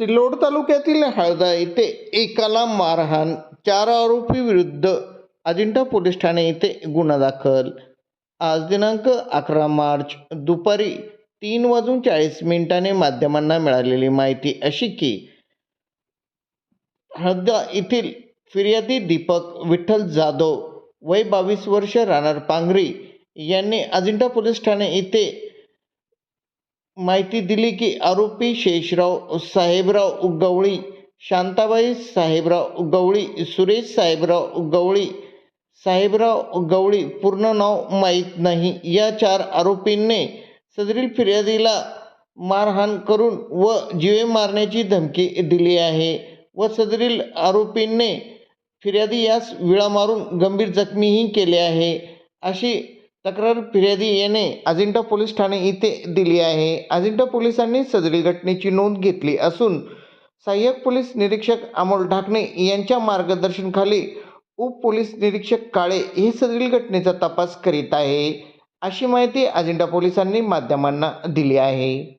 सिल्लोड तालुक्यातील हळदा येथे एकाला मारहाण चार आरोपी विरुद्ध अजिंठा पोलीस ठाणे येथे गुन्हा दाखल. आज दिनांक अकरा मार्च दुपारी तीन वाजून चाळीस मिनिटाने माध्यमांना मिळालेली माहिती अशी की हळदा येथील फिर्यादी दीपक विठ्ठल जाधव वय बावीस वर्ष राहणार पांगरी यांनी अजिंठा पोलीस ठाणे येथे माहिती दिली की आरोपी शेषराव साहेबराव गवळी शांताबाई साहेबराव गवळी सुरेश साहेबराव गवळी साहेबराव गवळी पूर्ण नाव माहीत नाही. या चार आरोपींनी सदरील फिर्यादीला मारहाण करून व जीवे मारण्याची धमकी दिली आहे व सदरील आरोपींनी फिर्यादी यास विळा मारून गंभीर जखमीही केले आहे. अशी तक्रार फिर्यादी याने अजिंठा पोलीस ठाणे इथे दिली आहे. अजिंठा पोलिसांनी सदरील घटनेची नोंद घेतली असून सहाय्यक पोलीस निरीक्षक अमोल ढाकणे यांच्या मार्गदर्शनाखाली उप पोलीस निरीक्षक काळे हे सदरील घटनेचा तपास करीत आहे. अशी माहिती अजिंठा पोलिसांनी माध्यमांना दिली आहे.